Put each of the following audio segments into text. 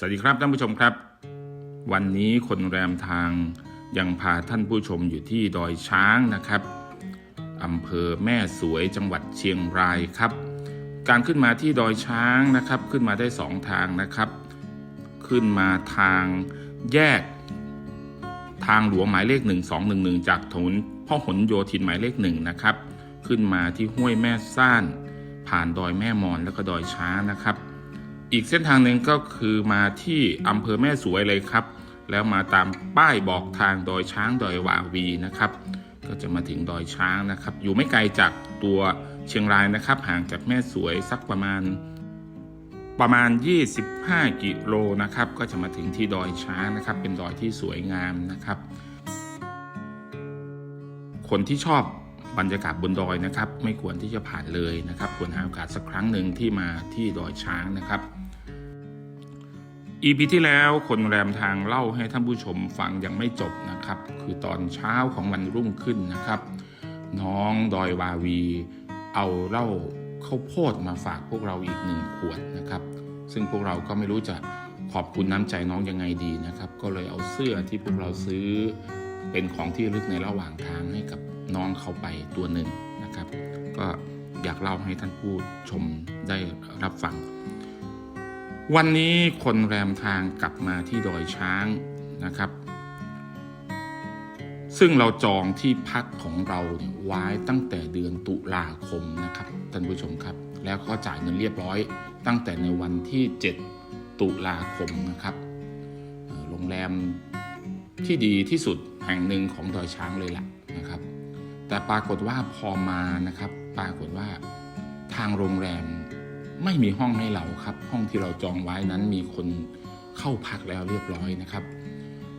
สวัสดีครับท่านผู้ชมครับ วันนี้คนแรมทางยังพาท่านผู้ชมอยู่ที่ดอยช้างนะครับอำเภอแม่สวยจังหวัดเชียงรายครับ การขึ้นมาที่ดอยช้างนะครับขึ้นมาได้สองทางนะครับ ขึ้นมาทางแยกทางหลวงหมายเลข 1211 จากถนนพ่อหนโยธินหมายเลขหนึ่งนะครับ ขึ้นมาที่ห้วยแม่ซ่าน ผ่านดอยแม่มอนแล้วก็ดอยช้างนะครับ อีกเส้นทางหนึ่งก็คือมาที่อำเภอแม่สวยเลยครับ แล้วมาตามป้ายบอกทางดอยช้างดอยวาวีนะครับ ก็จะมาถึงดอยช้างนะครับ อยู่ไม่ไกลจากตัวเชียงรายนะครับ ห่างจากแม่สวยสักประมาณ ประมาณ 25 กิโลนะครับ ก็จะมาถึงที่ดอยช้างนะครับ เป็นดอยที่สวยงามนะครับ คนที่ชอบบรรยากาศบนดอยนะครับ ไม่ควรที่จะผ่านเลยนะครับ ควรหาโอกาสสักครั้งหนึ่งที่มาที่ดอยช้างนะครับ อีพีที่แล้วคนแรมทางเล่าให้ท่านผู้ชมฟังยังไม่จบนะครับ คือตอนเช้าของวันรุ่งขึ้นนะครับ น้องดอยวาวี เอาเหล้าข้าวโพดมาฝากพวกเราอีกหนึ่งขวดนะครับ ซึ่งพวกเราก็ไม่รู้จะขอบคุณน้ำใจน้องยังไงดีนะครับ ก็เลยเอาเสื้อที่พวกเราซื้อเป็นของที่ลึกในระหว่างทางให้กับน้องเขาไปตัวหนึ่งนะครับ ก็อยากเล่าให้ท่านผู้ชมได้รับฟัง วันนี้คนแรมทางกลับมาที่ดอยช้างนะครับ ซึ่งเราจองที่พักของเราเนี่ยไว้ตั้งแต่เดือนตุลาคมนะครับท่านผู้ชมครับ แล้วก็จ่ายเงินเรียบร้อย ตั้งแต่ในวันที่ 7 ตุลาคมนะครับโรงแรมที่ดีที่สุดแห่งหนึ่งของดอยช้างเลยล่ะนะครับ แต่ปรากฏว่าพอมานะครับ ปรากฏว่าทางโรงแรม ไม่มีห้องให้เราครับ ห้องที่เราจองไว้นั้นมีคนเข้าพักแล้วเรียบร้อยนะครับ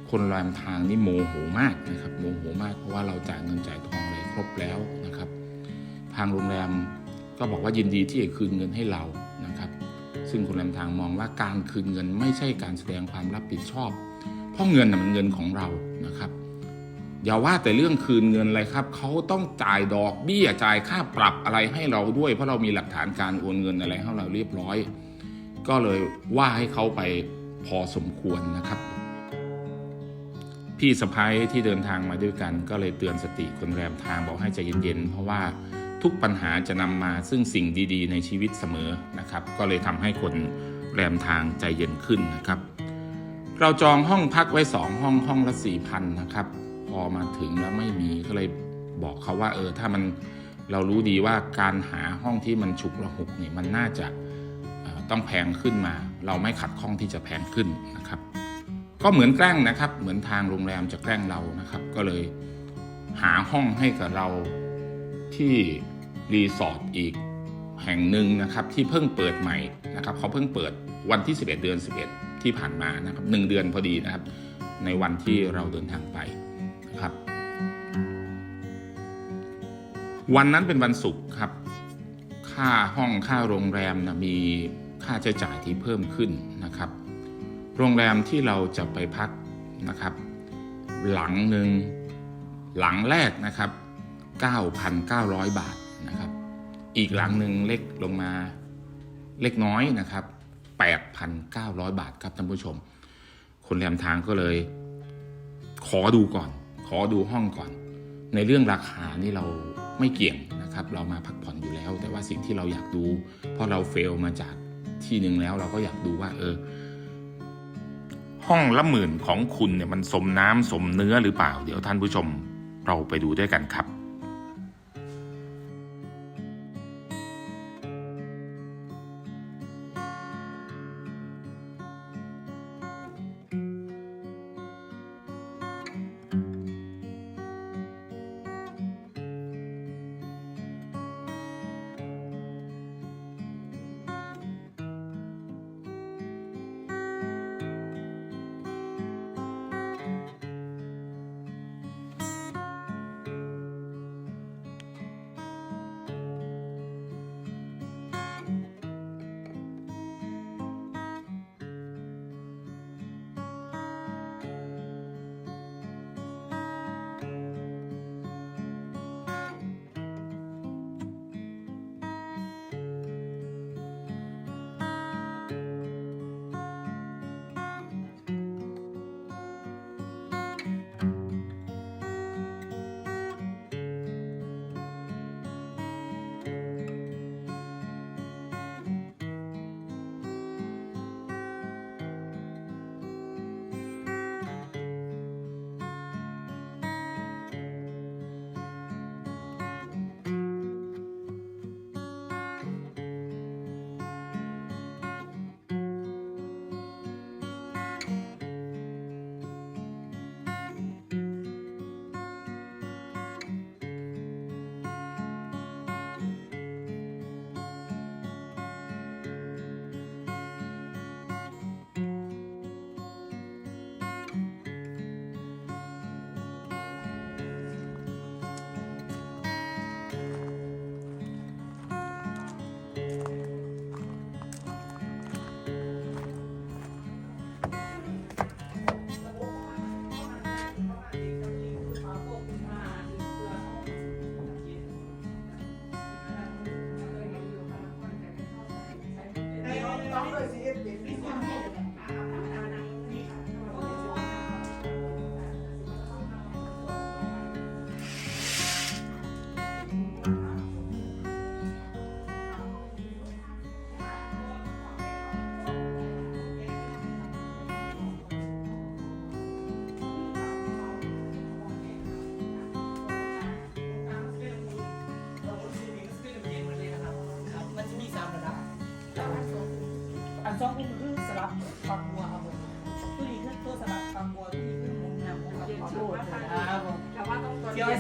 คนแรมทางนี่โมโหมากนะครับโมโหมากเพราะว่าเราจ่ายเงินจ่ายทองอะไรครบแล้วนะครับ ทางโรงแรมก็บอกว่ายินดีที่จะคืนเงินให้เรานะครับ ซึ่งคนแรมทางมองว่าการคืนเงินไม่ใช่การแสดงความรับผิดชอบ เพราะเงินน่ะมันเงินของเรานะครับ อย่าว่าแต่เรื่องคืนเงินเลยครับ เขาต้องจ่ายดอกเบี้ยจ่ายค่าปรับอะไรให้เราด้วย เพราะเรามีหลักฐานการโอนเงินอะไรให้เราเรียบร้อย ก็เลยว่าให้เขาไปพอสมควรนะครับ พี่สะพ้ยที่เดินทางมาด้วยกัน ก็เลยเตือนสติคนแรมทางบอกให้ใจเย็นๆเพราะว่าทุกปัญหาจะนำมาซึ่งสิ่งดีๆ ในชีวิตเสมอนะครับ ก็เลยทำให้คนแรมทางใจเย็นขึ้นนะครับ เราจองห้องพักไว้สองห้องห้องละสี่พันนะครับ อมาถึงแล้วไม่มีก็เลยบอกเขาว่า เออถ้ามันเรารู้ดีว่าการหาห้องที่มันฉุกระหุกเนี่ยมันน่าจะออต้องแพงขึ้นมา เราไม่ขัดข้องที่จะแพงขึ้นนะครับ ก็เหมือนแกล้งนะครับ เหมือนทางโรงแรมจะแกล้งเรานะครับ ก็เลยหาห้องให้กับเราที่รีสอร์ทอีกแห่งหนึ่งนะครับที่เพิ่งเปิดใหม่นะครับเขาเพิ่งเปิดวันที่ 11 เดือน 11 ที่ผ่านมานะครับหนึ่งเดือนพอดีนะครับ ในวันที่เราเดินทางไป วันนั้นเป็นวันศุกร์ครับ ค่าห้องค่าโรงแรมนะมีค่าใช้จ่ายที่เพิ่มขึ้นนะครับ โรงแรมที่เราจะไปพักนะครับ หลังหนึ่งหลังแรกนะครับ 9,900 บาทนะครับ อีกหลังหนึ่งเล็กลงมาเล็กน้อยนะครับ 8,900 บาทครับท่านผู้ชม คนแรมทางก็เลย ขอดูก่อน ขอดูห้องก่อน ในเรื่องราคานี่เรา ไม่เกี่ยงนะครับ เรามาพักผ่อนอยู่แล้ว แต่ว่าสิ่งที่เราอยากดู เพราะเราเฟลมาจากที่หนึ่งแล้วเราก็อยากดูว่า เออ ห้องละหมื่นของคุณเนี่ยมันสมน้ำสมเนื้อหรือเปล่า เดี๋ยวท่านผู้ชมเราไปดูด้วยกันครับ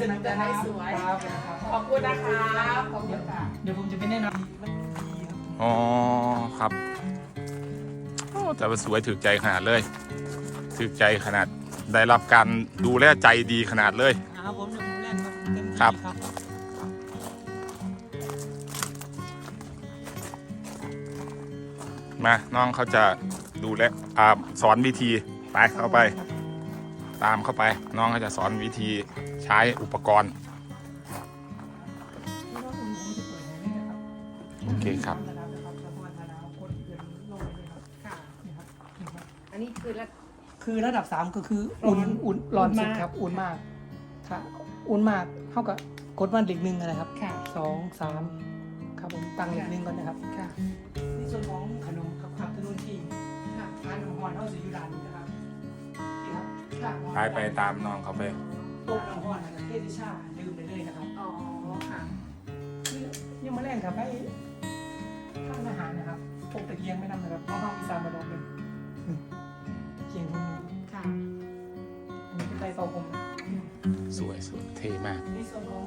สนุมักนกัจะนได้นะสวย ครับขอบคุณนะครับขอบคุณค่ะเดี๋ยวผมจะไปแนะนำมันดีครับอ๋อครับโอ้แต่มันสวยถึกใจขนาดเลยถึกใจขนาดได้รับการดูแลใจดีขนาดเลย ครับผมเดี๋ยวผมเล่นครับเต็มที่ครับครับ มาน้องเขาจะดูแลอ่าสอนวิธีไปเข้าไป ตามเข้าไป น้องเขาจะสอนวิธีใช้อุปกรณ์แล้วก็ผมผมจะเปิดให้เลยนะครับโอเคครับธนานะครับแล้วก็ธนากดเงินลงไปเลยครับค่ะนี่ครับนี่ครับ อันนี้คือละคือระดับ 3 ก็คืออุ่นร้อนอุ่นร้อนอุ่นสุดมากครับอุ่นมากถ้าอุ่นมากเท่ากับกดวันเด็กหนึ่งนะครับค่ะสองสามครับผมตั้งเด็กหนึ่งก่อนนะครับค่ะในส่วนของขนมกับขับถนนที่ค่ะทานของหอนเท่าสียูดานนี้นะครับนี่ ครับค่ะไปไปตามน้องเขาไปต้มน้ำหอนนะครับเทศชาดื่มไปเลยนะครับอ๋อค่ะคือยังมาแรงครับให้ทานอาหารนะครับพวกตะเกียงไม่นำนะครับเพราะห้องอีสานมาลองเป็นอืมเกียงพวกนี้ค่ะอันนี้เป็นไตเป่าผมนะสวยสวยเท่มาก ในส่วนของ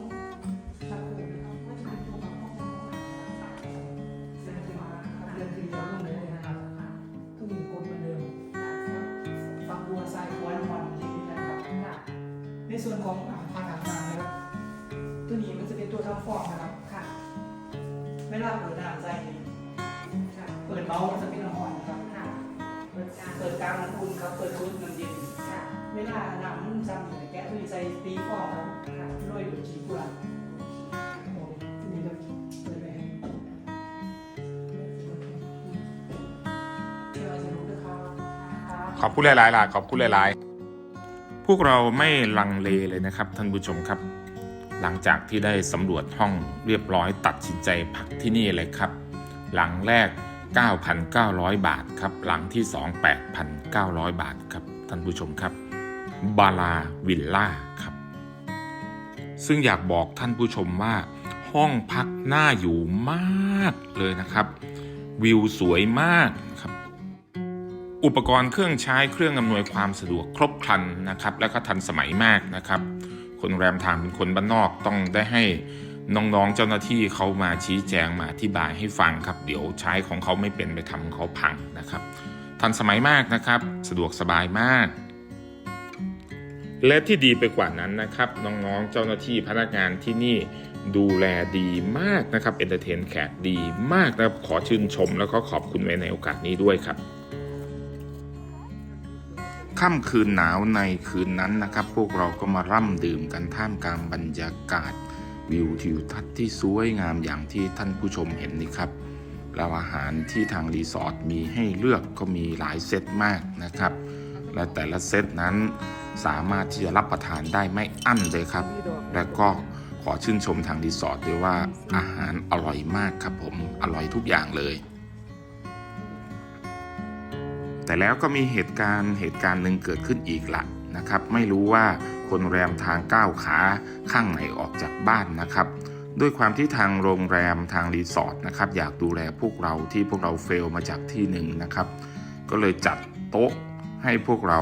ตัวนี้ใส่ตีฟองครับค่ะด้วยขีกุหลายนี่จะเปิดไปให้เชื่อจะรู้ด้วยครับขอบคุณหลายๆล่ะขอบคุณหลายๆ พวกเราไม่ลังเลเลยนะครับท่านผู้ชมครับ หลังจากที่ได้สำรวจห้องเรียบร้อยตัดสินใจพักที่นี่เลยครับ หลังแรก 9,900 บาทครับ หลังที่ 2 8,900 บาทครับท่านผู้ชมครับ บาลาวิลล่า ซึ่งอยากบอกท่านผู้ชมว่า ห้องพักน่าอยู่มากเลยนะครับ วิวสวยมากครับ อุปกรณ์เครื่องใช้เครื่องอำนวยความสะดวกครบครันนะครับ แล้วก็ทันสมัยมากนะครับ คนแรมทางเป็นคนบ้านนอกต้องได้ให้น้องๆเจ้าหน้าที่เขามาชี้แจงมาอธิบายให้ฟังครับ เดี๋ยวใช้ของเขาไม่เป็นไปทำเขาพังนะครับ ทันสมัยมากนะครับ สะดวกสบายมาก และที่ดีไปกว่านั้นนะครับ น้องๆ เจ้าหน้าที่พนักงานที่นี่ดูแลดีมากนะครับเอนเตอร์เทนแขกดีมากนะครับ ขอชื่นชมแล้วก็ขอบคุณไว้ในโอกาสนี้ด้วยครับค่ำคืนหนาวในคืนนั้นนะครับ พวกเราก็มาร่ำดื่มกันท่ามกลางบรรยากาศ วิวทิวทัศน์ที่สวยงามอย่างที่ท่านผู้ชมเห็นนี่ครับแล้วอาหารที่ทางรีสอร์ทมีให้เลือกก็มีหลายเซตมากนะครับ และแต่ละเซตนั้นสามารถที่จะรับประทานได้ไม่อั้นเลยครับ และก็ขอชื่นชมทางรีสอร์ทด้วยว่าอาหารอร่อยมากครับผมอร่อยทุกอย่างเลย แต่แล้วก็มีเหตุการณ์เหตุการณ์หนึ่งเกิดขึ้นอีกละนะครับ ไม่รู้ว่าคนแรมทางก้าวขาข้างไหนออกจากบ้านนะครับ ด้วยความที่ทางโรงแรมทางรีสอร์ทนะครับ อยากดูแลพวกเราที่พวกเราเฟลมาจากที่หนึ่งนะครับ ก็เลยจัดโต๊ะ ให้พวกเรา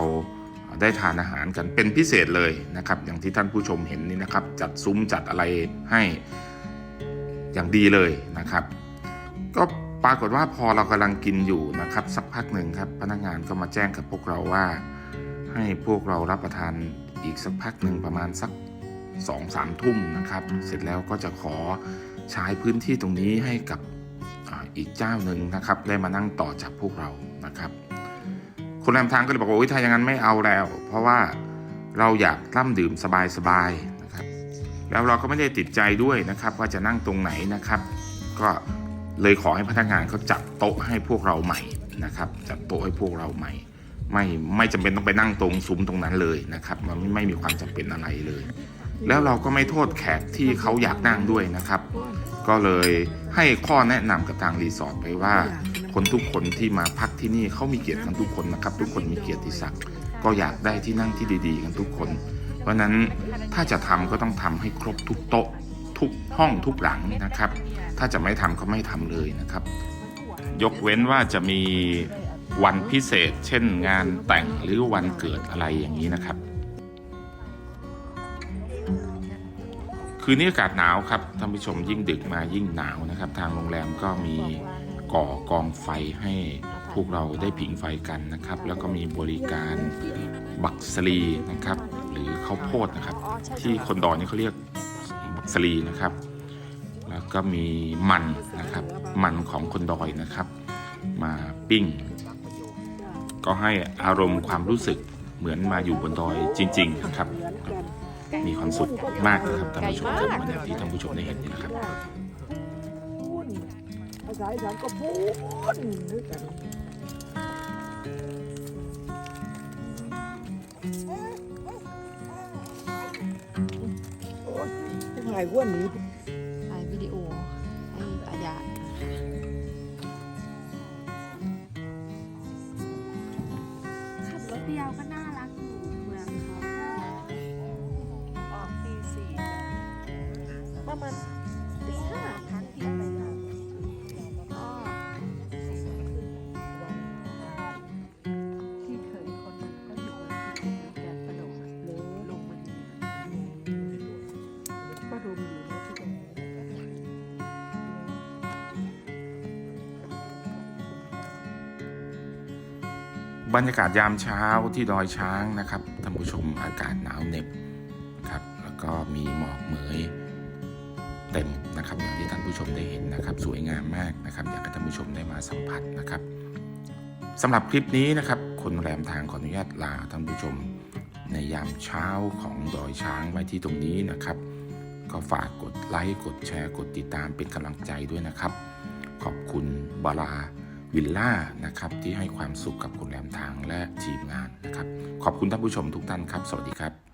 ได้ทานอาหารกันเป็นพิเศษเลยนะครับ อย่างที่ท่านผู้ชมเห็นนี่นะครับ จัดซุ้มจัดอะไรให้อย่างดีเลยนะครับ ก็ปรากฏว่าพอเรากำลังกินอยู่นะครับ สักพักหนึ่งครับพนักงานก็มาแจ้งกับพวกเราว่า ให้พวกเรารับประทานอีกสักพักหนึ่งประมาณสักสองสามทุ่มนะครับ เสร็จแล้วก็จะขอใช้พื้นที่ตรงนี้ให้กับออีกเจ้าหนึ่งนะครับ ได้มานั่งต่อจากพวกเรานะครับ คนแรมทางก็เลยบอกว่าโอ้ยถ้าอย่างนั้นไม่เอาแล้ว เพราะว่าเราอยากร่ำดื่มสบายๆนะครับ แล้วเราก็ไม่ได้ติดใจด้วยนะครับ ว่าจะนั่งตรงไหนนะครับ ก็เลยขอให้พนักงานเขาจัดโต๊ะให้พวกเราใหม่นะครับ จัดโต๊ะให้พวกเราใหม่ ไม่ไม่จำเป็นต้องไปนั่งตรงซุ้มตรงนั้นเลยนะครับ มันไม่ไม่มีความจำเป็นอะไรเลย แล้วเราก็ไม่โทษแขกที่เขาอยากนั่งด้วยนะครับ ก็เลยให้ข้อแนะนำกับทางรีสอร์ทไปว่า คนทุกคนที่มาพักที่นี่เขามีเกียรติกันทุกคนนะครับ ทุกคนมีเกียรติศักดิ์ก็อยากได้ที่นั่งที่ดีๆ กันทุกคน เพราะฉะนั้นถ้าจะทำก็ต้องทำให้ครบทุกโต๊ะ ทุกห้องทุกหลังนะครับ ถ้าจะไม่ทำก็ไม่ทำเลยนะครับ ยกเว้นว่าจะมีวันพิเศษ เช่นงานแต่งหรือวันเกิดอะไรอย่างนี้นะครับ คืนนี้อากาศหนาวครับท่านผู้ชมยิ่งดึกมายิ่งหนาวนะครับ ทางโรงแรมก็มี ก่อกองไฟให้พวกเราได้ผิงไฟกันนะครับ แล้วก็มีบริการบักสลีนะครับ หรือข้าวโพดนะครับ ที่คนดอนนี่เขาเรียกบักสลีนะครับ แล้วก็มีมันนะครับ มันของคนดอยนะครับ มาปิ้ง ก็ให้อารมณ์ความรู้สึกเหมือนมาอยู่บนดอยจริง ๆ นะครับ มีความสุขมากนะครับท่านผู้ชมครับเหมือนอย่างที่ท่านผู้ชมได้เห็นนี่นะครับาษาอีสานก็พูนด้วยกันโอ้ยถ่ายว่านี้ บรรยากาศยามเช้าที่ดอยช้างนะครับท่านผู้ชมอากาศหนาวเหน็บครับแล้วก็มีหมอกเหมยเต็มนะครับอย่างที่ท่านผู้ชมได้เห็นนะครับ สวยงามมากนะครับ อยากให้ท่านผู้ชมได้มาสัมผัสนะครับสำหรับคลิปนี้นะครับคนแรมทางขออนุญาตลาท่านผู้ชม ในยามเช้าของดอยช้างไว้ที่ตรงนี้นะครับ ก็ฝากกดไลค์กดแชร์กดติดตามเป็นกำลังใจด้วยนะครับ ขอบคุณบาลา วิลล่านะครับที่ให้ความสุขกับคนแรมทางและทีมงานนะครับ ขอบคุณท่านผู้ชมทุกท่านครับ สวัสดีครับ